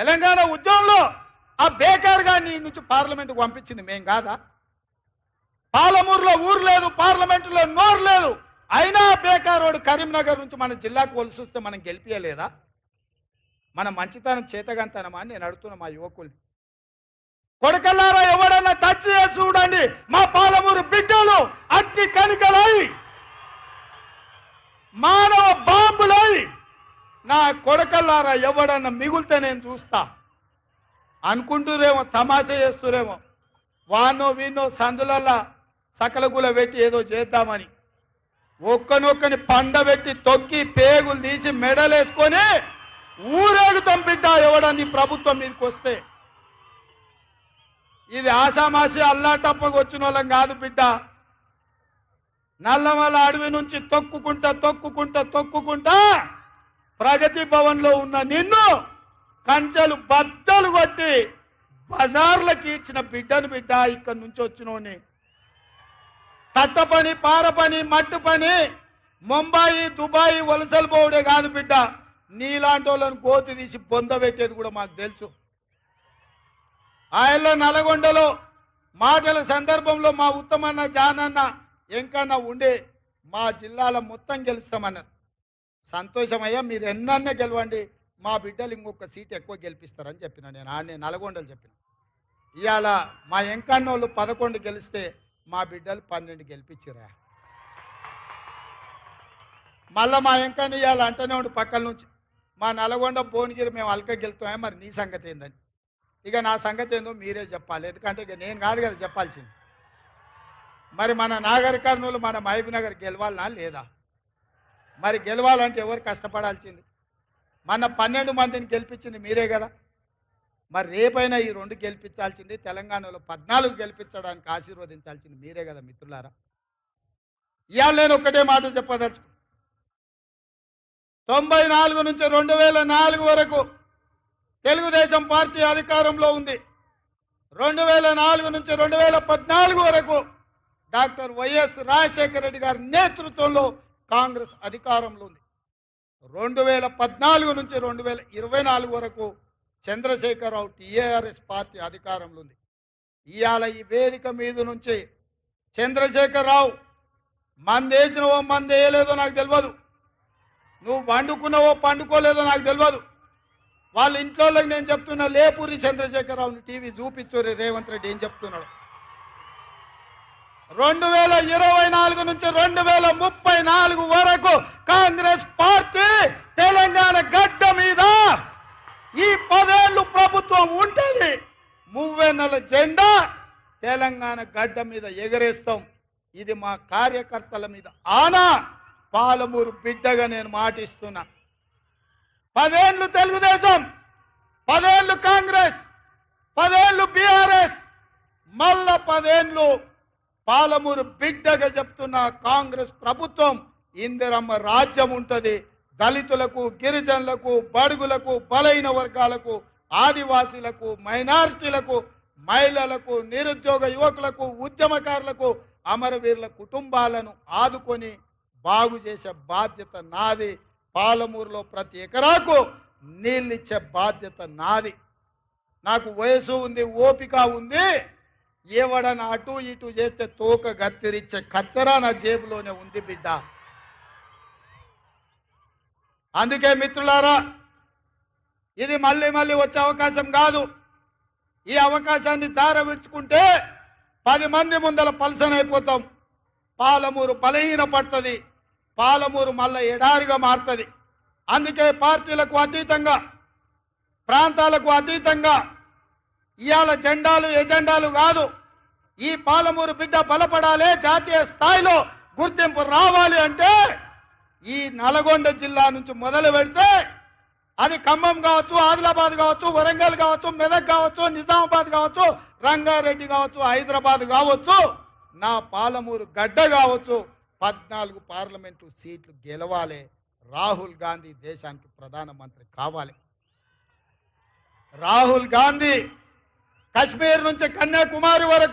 తెలంగాణ ఉద్యమంలో ఆ బేకార్ గారిని నీ నుంచి పార్లమెంట్కి పంపించింది మేం కాదా? పాలమూరులో ఊరు లేదు పార్లమెంటులో నోరు లేదు. అయినా బేకారోడు కరీంనగర్ నుంచి మన జిల్లాకు వలసొస్తే మనం గెలిపియలేదా? మన మంచితనం చేతగంతనమా అని నేను అడుగుతున్నా మా యువకుల్ని. కొడకల్లారా ఎవడన్నా టచ్ చేసి చూడండి. మా పాలమూరు బిడ్డలు అగ్ని కనికలై మానవ బాంబులు నా కొడకల్లారా ఎవడన్నా మిగులితే నేను చూస్తా. అనుకుంటూరేమో తమాషా చేస్తురేమో. వానో వీనో సందులల్లా సకలగుల పెట్టి ఏదో చేద్దామని. ఒక్కనొక్కని పండబెట్టి తొక్కి పేగులు తీసి మెడలేసుకొని ఊరేగుతాం బిడ్డ ఎవడని ప్రభుత్వం మీదకి వస్తే ఇది ఆసామాసి అల్లాటప్పకు వచ్చిన వాళ్ళం కాదు బిడ్డ. నల్లమల అడవి నుంచి తొక్కుకుంటా తొక్కుకుంటా తొక్కుకుంటా ప్రగతి భవన్లో ఉన్న నిన్ను కంచెలు బద్దలు కొట్టి బజార్లకి ఇచ్చిన బిడ్డను బిడ్డ ఇక్కడి నుంచి వచ్చినోని. తట్ట పని పార పని మట్టు పని ముంబాయి దుబాయ్ వలసలు పోవడే కాదు బిడ్డ. నీలాంటి వాళ్ళని కోతి తీసి బొంద పెట్టేది కూడా మాకు తెలుసు. ఆయనలో నల్గొండలో మాటల సందర్భంలో మా ఉత్తమన్న జానన్న ఎంకన్నా ఉండే మా జిల్లాలో మొత్తం గెలుస్తామన్నారు. సంతోషమయ్యా మీరు ఎన్నన్నే గెలవండి మా బిడ్డలు ఇంకొక సీట్ ఎక్కువ గెలిపిస్తారని చెప్పిన. నేను ఆడనే నల్గొండలు చెప్పిన. ఇవాళ మా ఎంకన్నోళ్ళు పదకొండు గెలిస్తే మా బిడ్డలు పన్నెండు గెలిపించిరా మళ్ళా మా ఎంకన్న ఇవాళ అంటనే ఉండు పక్కల నుంచి. మా నల్గొండ భువనగిరి మేము అల్క గెలుతామే మరి నీ సంగతి ఏందని. ఇక నా సంగతి ఏందో మీరే చెప్పాలి. ఎందుకంటే ఇక నేను కాదు కదా చెప్పాల్సింది. మరి మన నాగరికర్ణులు మన మహబూబ్ గెలవాలనా లేదా? మరి గెలవాలంటే ఎవరు కష్టపడాల్సింది? మన పన్నెండు మందిని గెలిపించింది మీరే కదా. మరి రేపైనా ఈ రెండు గెలిపించాల్సింది తెలంగాణలో పద్నాలుగు గెలిపించడానికి ఆశీర్వదించాల్సింది మీరే కదా మిత్రులారా. ఇవాళ నేను ఒక్కటే మాట చెప్పదలుచు తొంభై నాలుగు నుంచి రెండు వేల నాలుగు వరకు తెలుగుదేశం పార్టీ అధికారంలో ఉంది. రెండు వేల నాలుగు నుంచి రెండు వేల పద్నాలుగు వరకు డాక్టర్ వైఎస్ రాజశేఖర రెడ్డి గారి నేతృత్వంలో కాంగ్రెస్ అధికారంలో ఉంది. రెండు వేల పద్నాలుగు నుంచి రెండు వేల ఇరవై నాలుగు వరకు చంద్రశేఖరరావు టీఆర్ఎస్ పార్టీ అధికారంలో ఉంది. ఇవాళ ఈ వేదిక మీద నుంచి చంద్రశేఖరరావు మందేసినవో మందేయలేదో నాకు తెలియదు నువ్వు వండుకున్నావో పండుకోలేదో నాకు తెలియదు వాళ్ళ ఇంట్లో నేను చెప్తున్నా లేపూరి చంద్రశేఖరరావుని టీవీ చూపించు రేవంత్ రెడ్డి ఏం చెప్తున్నాడు? రెండు వేల ఇరవై నాలుగు నుంచి రెండు వేల ముప్పై నాలుగు వరకు కాంగ్రెస్ పార్టీ తెలంగాణ గడ్డ మీద ఈ పదేళ్ళు ప్రభుత్వం ఉంటుంది. మువ్వెన్నెల జెండా తెలంగాణ గడ్డ మీద ఎగరేస్తాం. ఇది మా కార్యకర్తల మీద ఆనా పాలమూరు బిడ్డగా నేను మాటిస్తున్నా. పదేళ్ళు తెలుగుదేశం పదేళ్ళు కాంగ్రెస్ పదేళ్ళు బీఆర్ఎస్ మళ్ళా పదేళ్ళు పాలమూరు బిడ్డగా చెప్తున్న కాంగ్రెస్ ప్రభుత్వం ఇందిరమ్మ రాజ్యం ఉంటుంది. దళితులకు గిరిజనులకు బడుగులకు బలైన వర్గాలకు ఆదివాసీలకు మైనార్టీలకు మహిళలకు నిరుద్యోగ యువకులకు ఉద్యమకారులకు అమరవీరుల కుటుంబాలను ఆదుకొని బాగు చేసే బాధ్యత నాది. పాలమూరులో ప్రతి ఎకరాకు నీళ్ళిచ్చే బాధ్యత నాది. నాకు వయసు ఉంది ఓపిక ఉంది. ఏవడన అటు ఇటు చేస్తే తోక గత్తిరిచ్చే కత్తెర నా జేబులోనే ఉంది బిడ్డ. అందుకే మిత్రులారా ఇది మళ్ళీ మళ్ళీ వచ్చే అవకాశం కాదు. ఈ అవకాశాన్ని చారవిడ్చుకుంటే పది మంది ముందల పలసన అయిపోతాం. పాలమూరు బలహీన పడుతుంది. పాలమూరు మళ్ళీ ఎడారిగా మారుతుంది. అందుకే పార్టీలకు అతీతంగా ప్రాంతాలకు అతీతంగా ఇవాళ జెండాలు ఎజెండాలు కాదు. ఈ పాలమూరు బిడ్డ బలపడాలి జాతీయ స్థాయిలో గుర్తింపు రావాలి అంటే ఈ నల్గొండ జిల్లా నుంచి మొదలు పెడితే అది ఖమ్మం కావచ్చు ఆదిలాబాద్ కావచ్చు వరంగల్ కావచ్చు మెదక్ కావచ్చు నిజామాబాద్ కావచ్చు రంగారెడ్డి కావచ్చు హైదరాబాద్ కావచ్చు నా పాలమూరు గడ్డ కావచ్చు. పద్నాలుగు పార్లమెంటు సీట్లు గెలవాలి. రాహుల్ గాంధీ దేశానికి ప్రధానమంత్రి కావాలి. రాహుల్ గాంధీ కశ్మీర్ నుంచి కన్యాకుమారి వరకు